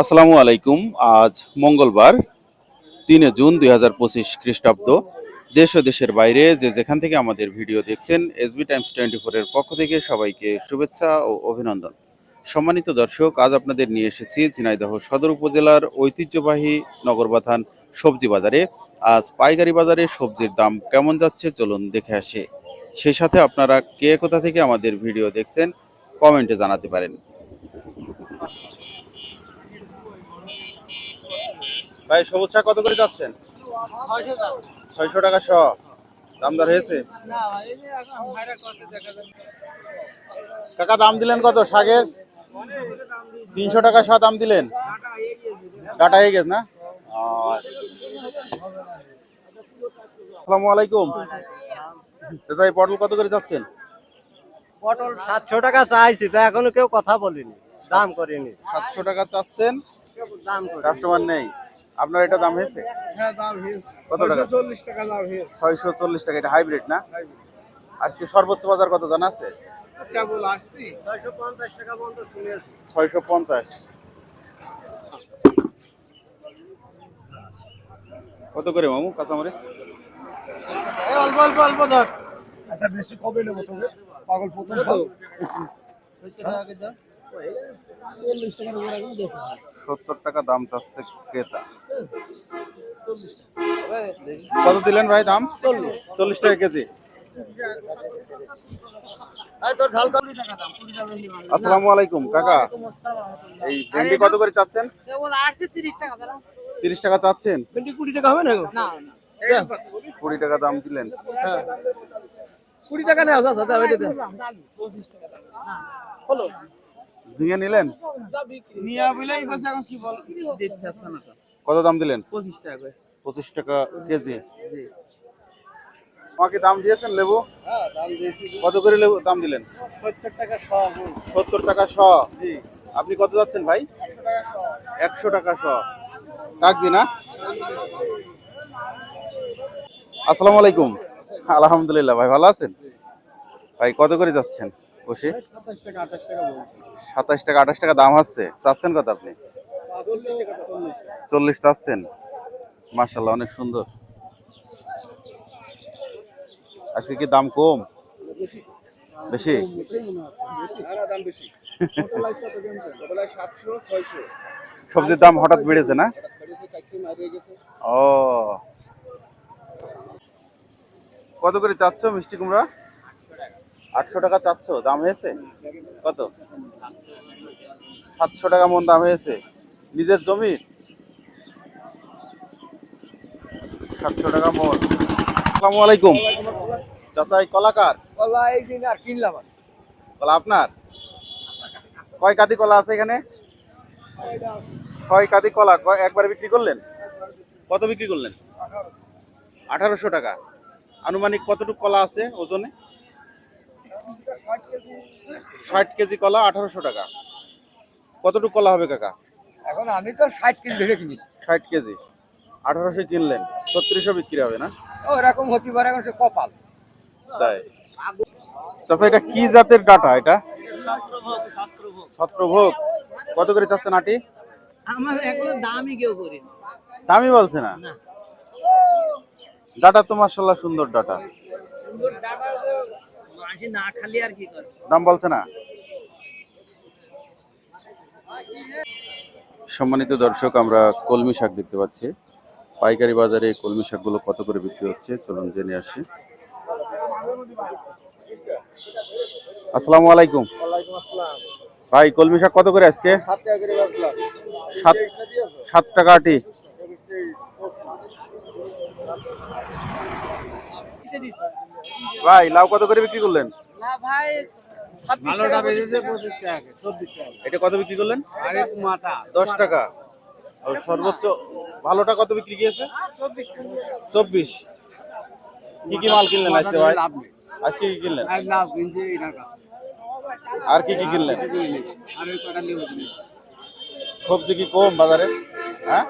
আসসালামু আলাইকুম। আজ মঙ্গলবার, তিনে জুন দুই হাজার পঁচিশ খ্রিস্টাব্দ। দেশ ও দেশের বাইরে যে যেখান থেকে আমাদের ভিডিও দেখছেন এসবি টাইমস টোয়েন্টি ফোরের পক্ষ থেকে সবাইকে শুভেচ্ছা ও অভিনন্দন। সম্মানিত দর্শক, আজ আপনাদের নিয়ে এসেছি ঝিনাইদহ সদর উপজেলার ঐতিহ্যবাহী নগরবাথান সবজি বাজারে। আজ পাইকারি বাজারে সবজির দাম কেমন যাচ্ছে চলুন দেখে আসে। সেই সাথে আপনারা কে কোথা থেকে আমাদের ভিডিও দেখছেন, কমেন্টে জানাতে পারেন। ভাই সবুজ শাক কত করে যাচ্ছেন? ছয়শো টাকা শ দামদার হয়েছে? কাকা দাম দিলেন কত শাকের? তিনশো টাকা শ দাম দিলেন। ডাটা হয়ে গেছে না? আসসালামু আলাইকুম। এই পটল কত করে যাচ্ছেন? পটল সাতশো টাকা চাইছি তো এখনও কেউ কথা বলেনি। দাম করেনি। সাতশো টাকা চাচ্ছেন? দাম কাস্টমার নেই। আপনার এটা দাম হয়েছে? হ্যাঁ দাম হয়েছে। কত টাকা? চল্লিশ টাকা দাম হয়েছে। ছয়শো চল্লিশ টাকা এটা হাইব্রিড না? আজকে সর্বোচ্চ বাজার কত জানা আছে? কেবল আসছি। ছয়শো পঞ্চাশ টাকা কত করে মামু কাঁচামরিচ? অল্প অল্প অল্প ধর। আচ্ছা বেশি কবে নেব তোকে? পাগল প্রথম। সত্তর টাকা দাম চাচ্ছে ক্রেতা। কত দিলেন ভাই দাম? চল্লিশ। চল্লিশ টাকা কেজি। আসসালামু আলাইকুম কাকা। এই ভেন্ডি কত করে চাচ্ছেন? তিরিশ টাকা চাচ্ছেন? কুড়ি টাকা হবে না গো? না না। কুড়ি টাকা দাম দিলেন। হ্যাঁ। কুড়ি টাকা নেওয়া ঝিঙে নিলেন? এখন কি বল দিতে চাচ্ছে না কত দাম দিলেন? পঁচিশ টাকা করে। পঁচিশ টাকা কেজি। জি। আমাকে দাম দিয়েছেন লেবু? হ্যাঁ দাম দিয়েছি। কত করে লেবু দাম দিলেন? সত্তর টাকা সব সত্তর টাকা শ। আপনি কত যাচ্ছেন ভাই? একশো টাকা শ। কাকজি না? আসসালামু আলাইকুম। আলহামদুলিল্লাহ ভাই ভালো আছেন? ভাই কত করে যাচ্ছেন বসে? সাতাশ টাকা আঠাশ টাকা সাতাশ টাকা আঠাশ টাকা দাম হচ্ছে চাচ্ছেন কত আপনি? চল্লিশ চাচ্ছেন? মার্শাল্লাহ অনেক সুন্দর। আজকে কি দাম কম? বেশি? সবজির দাম হঠাৎ বেড়েছে না? ও। কত করে চাচ্ছ মিষ্টি কুমড়া? আটশো টাকা চাচ্ছ, দাম হয়েছে? কত? সাতশো টাকা মন দাম হয়েছে? নিজের জমি? সাতশো টাকা মন আসসালামু আলাইকুম। চাচা এই কলাকার কলা এই দিন আর কিনলাম কলা আপনার? কয় কাদি কলা আছে এখানে? ছয় কাদি কলা। কয়- একবারে বিক্রি করলেন? কত বিক্রি করলেন? আঠারোশো টাকা। আনুমানিক কতটুকু কলা আছে ওজনে? ষাট কেজি কলা আঠারোশো টাকা। কতটুকু কলা হবে কাকা? এখন আমি তো ষাট কেজি ধরে কিনেছি। ষাট কেজি। আঠারোশো কিনলেন ছত্রিশশো বিক্রি হবে না? ওরকম হতে পারে এখন সে কপাল। তাই। চাচা এটা কি জাতের ডাটা এটা? ছত্রভোগ। কত করে চাচ্ছেন আটি? আমার এগুলো দামই কেউ করি না দামি বলছে না? ডাটা তো মার্শাল্লাহ সুন্দর ডাটা। না খালি আর কি করে? দাম বলছে না? সম্মানিত দর্শক আমরা কলমি শাক দেখতে পাচ্ছি। পাইকারি বাজারে কলমি শাকগুলো কত করে বিক্রি হচ্ছে? চলুন জেনে আসি। আসসালামু আলাইকুম। ভাই কলমি শাক কত করে আজকে? সাত টাকা সাত সাত টাকা আটি। ভাই লাউ কত করে বিক্রি করলেন? ভাই ভালোটা বেজেছে পঁচিশ টাকা। চব্বিশ টাকা। এটা কত বিক্রি করলেন? মাটা দশ টাকা। আর সর্বোচ্চ ভালোটা কত বিক্রি গিয়েছে? চব্বিশ কি কি মাল কিনলেন আজকে ভাই? আজকে কি কিনলেন? আর কি কি কিনলেন? সবজি কি কম বাজারে? হ্যাঁ?